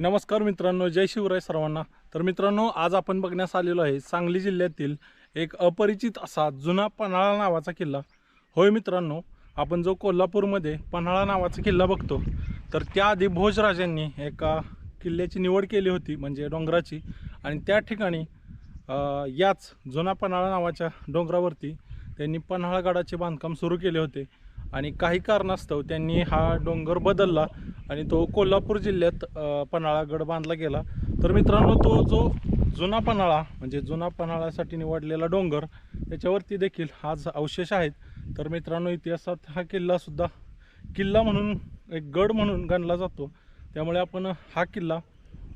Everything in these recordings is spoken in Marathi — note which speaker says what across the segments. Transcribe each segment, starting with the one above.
Speaker 1: नमस्कार मित्रांनो जय शिवराय सर्वांना. तर मित्रांनो आज आपण बघण्यास आलेलो आहे सांगली जिल्ह्यातील एक अपरिचित असा जुना पन्हाळा नावाचा किल्ला. होय मित्रांनो आपण जो कोल्हापूरमध्ये पन्हाळा नावाचा किल्ला बघतो तर त्याआधी भोजराजांनी एका किल्ल्याची निवड केली होती म्हणजे डोंगराची. आणि त्या ठिकाणी याच जुना पन्हाळा नावाच्या डोंगरावरती त्यांनी पन्हाळगडाचे बांधकाम सुरू केले होते. आणि काही कारणास्तव त्यांनी हा डोंगर बदलला आणि तो कोल्हापूर जिल्ह्यात पन्हाळा पन्हाळागड बांधला गेला. तर मित्रांनो तो जो जुना पन्हाळा म्हणजे जुना पन्हाळ्यासाठी निवडलेला डोंगर त्याच्यावरती देखील आज अवशेष आहेत. तर मित्रांनो इतिहासात हा किल्लासुद्धा किल्ला म्हणून एक गड म्हणून गणला जातो. त्यामुळे आपण हा किल्ला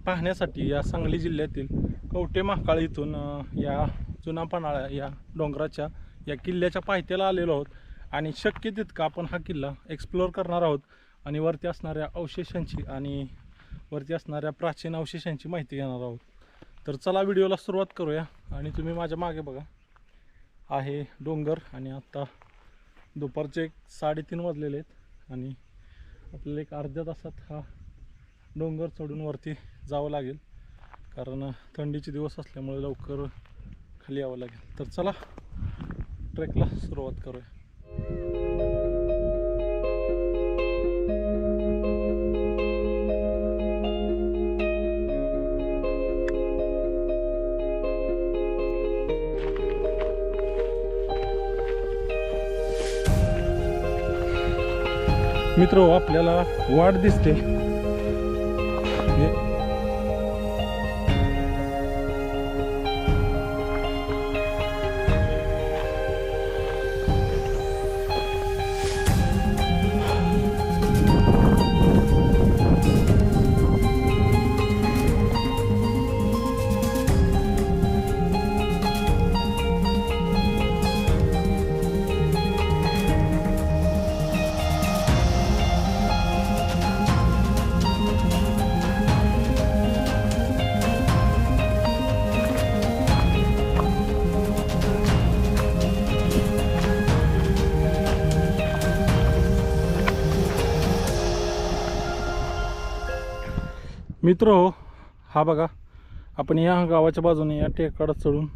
Speaker 1: पाहण्यासाठी या सांगली जिल्ह्यातील कवटे महाकाळ इथून या जुना पन्हाळा या डोंगराच्या या किल्ल्याच्या पायथ्याला आलेलो आहोत. आणि शक्य तितका आपण हा किल्ला एक्सप्लोअर करणार आहोत. आणि वरती असणाऱ्या अवशेषांची आणि वरती असणाऱ्या प्राचीन अवशेषांची माहिती घेणार आहोत. तर चला व्हिडिओला सुरुवात करूया. आणि तुम्ही माझ्या मागे बघा. आहे डोंगर आणि आत्ता दुपारचे एक साडेतीन वाजलेले आहेत. आणि आपल्याला एक अर्ध्या तासात हा डोंगर चढून वरती जावं लागेल. कारण थंडीचे दिवस असल्यामुळे लवकर खाली यावं लागेल. तर चला ट्रेकला सुरुवात करूया. मित्र आपल्याला वाट दिसते. मित्र हो हा बघा आपण या गावाच्या बाजूने या टेकाडात चढून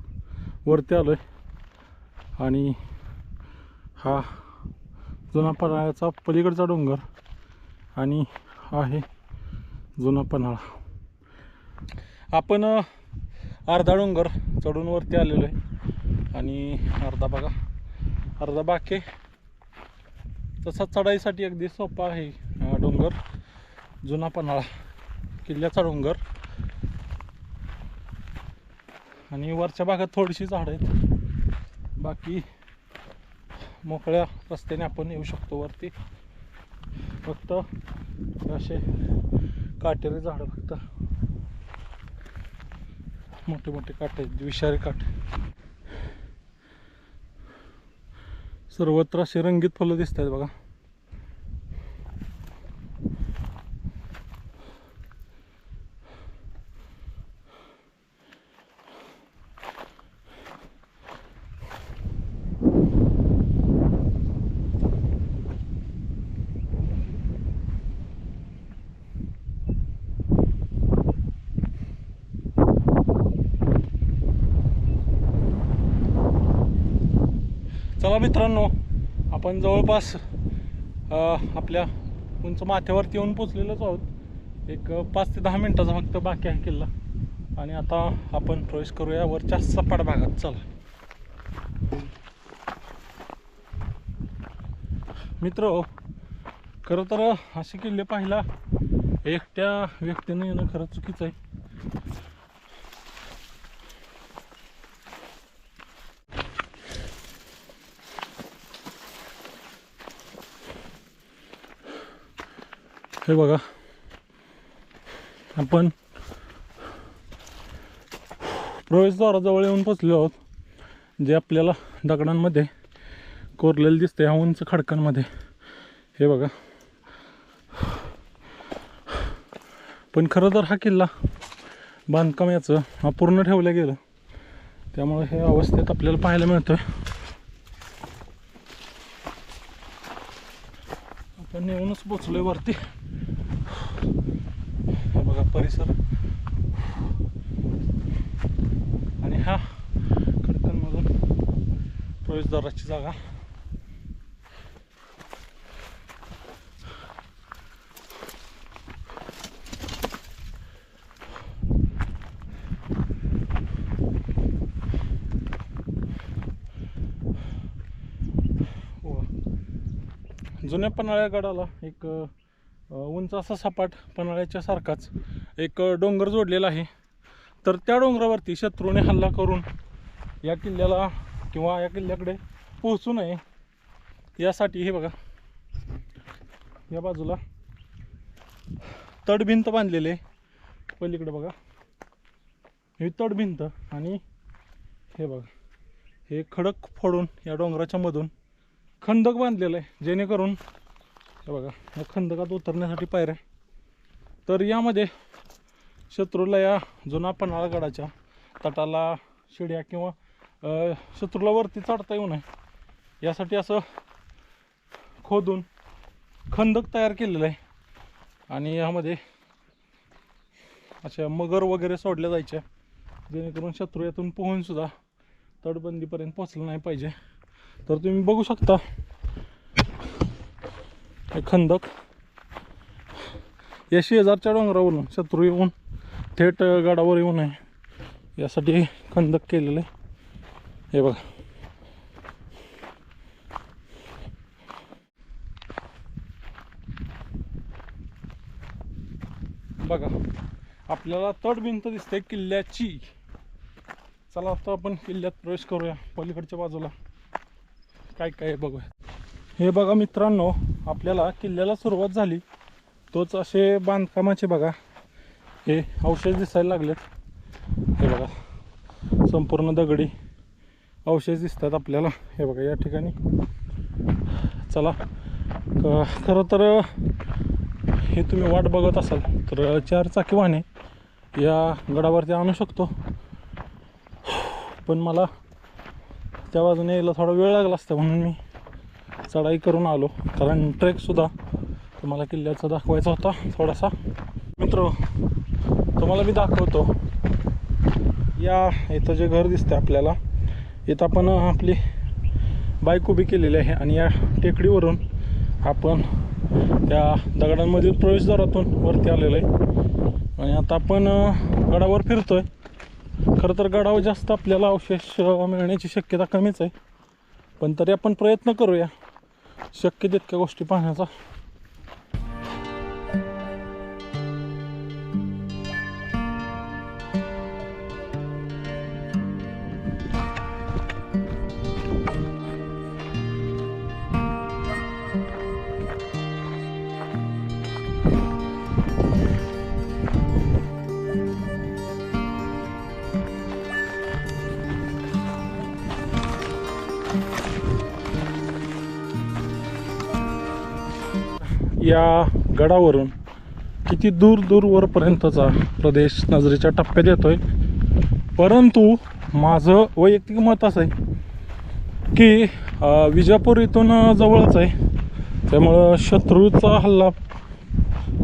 Speaker 1: वरती आलो आहे आणि हा जुना पन्हाळ्याचा पलीकडचा डोंगर आणि हा आहे जुना पन्हाळा. आपण अर्धा डोंगर चढून वरती आलेलो आहे आणि अर्धा बघा अर्धा बाकी तसा चढाईसाठी अगदी सोपा आहे डोंगर जुना पन्हाळा. किल्ल्याचा डोंगर. आणि वरच्या भागात थोडीशी झाडं आहेत. बाकी मोकळ्या रस्त्याने आपण येऊ शकतो वरती. फक्त असे काटेरी झाडं फक्त. मोठे मोठे काटे आहेत विषारी काटे. सर्वत्र असे रंगीत फुलं दिसत आहेत बघा. चला मित्रांनो आपण जवळपास आपल्या उंच माथ्यावरती येऊन पोचलेलोच आहोत. एक पाच ते दहा मिनटाचा फक्त बाकी आहे किल्ला. आणि आता आपण प्रवेश करूया वरच्या सपाट भागात. चला. मित्र खरं तर असे किल्ले पाहिला एकट्या व्यक्तीने येणं खरं चुकीचं आहे. हे बघा. आपण प्रवेशद्वाराजवळ येऊन पोचलो आहोत जे आपल्याला दगडांमध्ये कोरलेलं दिसते ह्या उंच खडकांमध्ये. हे बघा. पण खरं तर हा किल्ला बांधकाम याचं अपूर्ण ठेवलं गेलं. त्यामुळे हे अवस्थेत आपल्याला पाहायला मिळतं आपण येऊनच पोचलो आहे वरती. परिसर. आणि हा खडकांमधून प्रवेशद्वाराची जागा. जुन्या पन्हाळ्या गडाला एक उंच असा सपाट पन्हाळ्याच्या सारखाच एक डोंगर जोडलेला आहे. तर त्या डोंगरावरती शत्रूने हल्ला करून या किल्ल्याला किंवा या किल्ल्याकडे पोहोचू नये. यासाठी हे बघा. या बाजूला तडभिंत बांधलेले पलीकडे बघा. ही तडभिंत आणि हे बघा. हे खडक फोडून या डोंगराच्या मधून खंदक बांधलेलं आहे. जेणेकरून हे बघा या खंदकात उतरण्यासाठी पायऱ्या. तर यामध्ये शत्रूला या जुना पन्हाळगडाच्या तटाला शिड्या किंवा शत्रूला वरती चढता येऊ नये. यासाठी असं खोदून खंदक तयार केलेलं आहे. आणि यामध्ये अशा मगर वगैरे सोडल्या जायच्या. जेणेकरून शत्रू यातून पोहूनसुद्धा तटबंदीपर्यंत पोचलं नाही पाहिजे. तर तुम्ही बघू शकता हे खंदक या शेजारच्या डोंगरावरून शत्रू येऊन थेट गडावर येऊ नये यासाठी खंदक केलेलं आहे. हे बघा. बघा आपल्याला तटभिंत दिसते किल्ल्याची. चला आता आपण किल्ल्यात प्रवेश करूया पलीकडच्या बाजूला. काय काय आहे बघूया. हे बघा मित्रांनो आपल्याला किल्ल्याला सुरुवात झाली. तोच असे बांधकामाचे बघा. हे अवशेष दिसायला लागलेत. हे बघा संपूर्ण दगडी अवशेष दिसतात आपल्याला. हे बघा या ठिकाणी. चला खरं तर हे तुम्ही वाट बघत असाल तर चार चाकी वाहने या गडावरती आणू शकतो. पण मला त्या बाजूने यायला थोडा वेळ लागला असता म्हणून मी चढाई करून आलो. कारण ट्रेकसुद्धा तुम्हाला किल्ल्याचा दाखवायचा होता थोडासा. मित्र तुम्हाला मी दाखवतो. या इथं जे घर दिसतं आपल्याला इथं आपण आपली बाईक उभी केलेली आहे आणि या टेकडीवरून आपण त्या दगडांमधील प्रवेशद्वारातून वरती आलेलो आहे. आणि आता आपण गडावर फिरतोय. खरं तर गडावर जास्त आपल्याला अवशेष मिळण्याची शक्यता कमीच आहे. पण तरी आपण प्रयत्न करूया. शक्य तितक्या गोष्टी पाहण्याचा. या गडावरून किती दूर दूरवरपर्यंतचा प्रदेश नजरेच्या टप्प्यात येतो आहे परंतु माझं वैयक्तिक मत असं आहे की विजापूर इथून जवळच आहे. त्यामुळं शत्रूचा हल्ला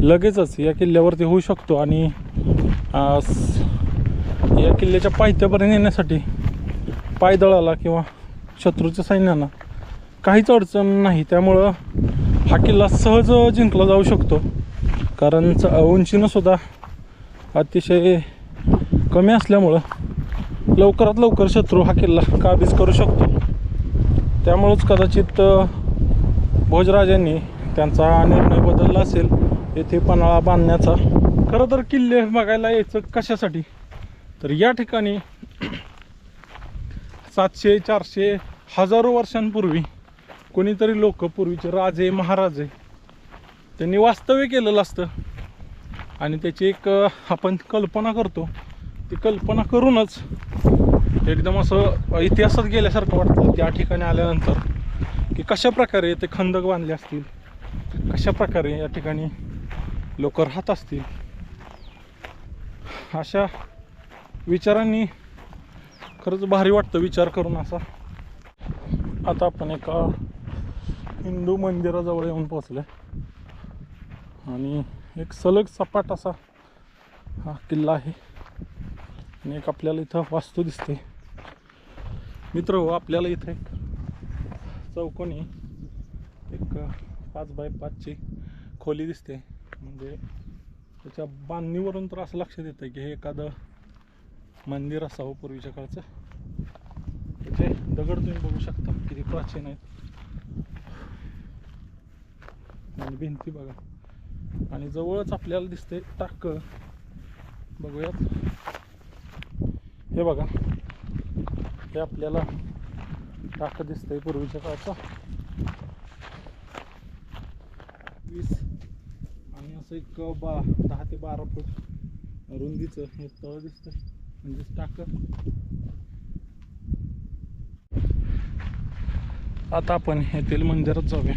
Speaker 1: लगेचच या किल्ल्यावरती होऊ शकतो आणि या किल्ल्याच्या पायथ्यापर्यंत येण्यासाठी पायदळाला किंवा शत्रूच्या सैन्यांना काहीच अडचण नाही. त्यामुळं हा किल्ला सहज जिंकला जाऊ शकतो. कारण च- उंचीनं सुद्धा अतिशय कमी असल्यामुळं लवकरात लवकर शत्रू हा किल्ला काबीज करू शकतो. त्यामुळंच कदाचित भोजराजांनी त्यांचा निर्णय बदलला असेल येथे पन्हाळा बांधण्याचा. खरं तर किल्ले बघायला यायचं कशासाठी? तर या ठिकाणी सातशे चारशे हजारो वर्षांपूर्वी कोणीतरी लोक पूर्वीचे राजे महाराजे त्यांनी वास्तव्य केलेलं असतं. आणि त्याची एक आपण कल्पना करतो. ती कल्पना करूनच एकदम असं इतिहासात गेल्यासारखं वाटतं. त्या ठिकाणी आल्यानंतर की कशा प्रकारे ते खंदक बांधले असतील? कशा प्रकारे या ठिकाणी लोक राहत असतील? अशा विचारांनी खरंच भारी वाटतं विचार करून असा. आता आपण एका हिंदू मंदिराजवळ येऊन पोचलोय आणि एक सलग सपाट असा हा किल्ला आहे. आणि एक आपल्याला इथं वास्तू दिसते. मित्र हो आपल्याला इथं एक चौकोनी एक पाच बाय पाचची खोली दिसते. म्हणजे त्याच्या बांधणीवरून तर असं लक्षात येतं की हे एखादं मंदिर असावं पूर्वीच्या काळचं. त्याचे दगड तुम्ही बघू शकता किती प्राचीन आहेत. आणि भिंती बघा. आणि जवळच आपल्याला दिसते टाक. बघूयात. हे बघा. हे आपल्याला टाक दिसतंय पूर्वीच्या काळचा. वीस. आणि असं एक बा दहा ते बारा फूट रुंदीचं हे तळ दिसतंय. म्हणजेच टाक. आता आपण येथील मंदिरात जाऊया.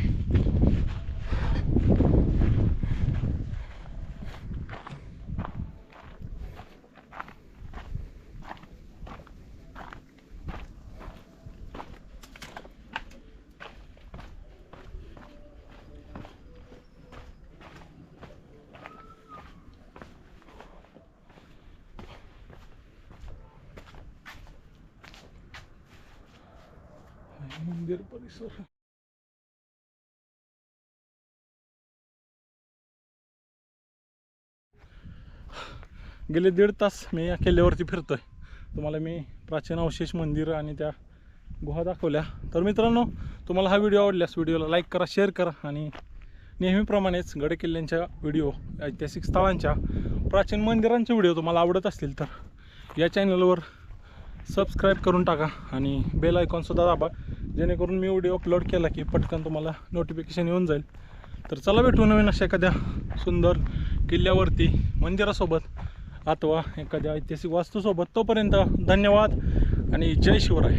Speaker 1: मंदिर परिसर. गेले दीड तास मी या किल्ल्यावरती फिरतोय. तुम्हाला मी प्राचीन अवशेष मंदिर आणि त्या गुहा दाखवल्या. तर मित्रांनो तुम्हाला हा व्हिडिओ आवडल्यास व्हिडिओला लाईक करा शेअर करा आणि नेहमीप्रमाणेच गड किल्ल्यांच्या व्हिडिओ ऐतिहासिक स्थळांच्या प्राचीन मंदिरांचे व्हिडिओ तुम्हाला आवडत असतील तर या चॅनलवर सबस्क्राईब करून टाका आणि बेल आयकॉनसुद्धा दाबा. जेणेकरून मी व्हिडिओ अपलोड केला की पटकन तुम्हाला नोटिफिकेशन येऊन जाईल. तर चला भेटू नवीन अशा एखाद्या सुंदर किल्ल्यावरती मंदिरासोबत अथवा एखाद्या ऐतिहासिक वास्तूसोबत. तोपर्यंत धन्यवाद आणि जय शिवराय.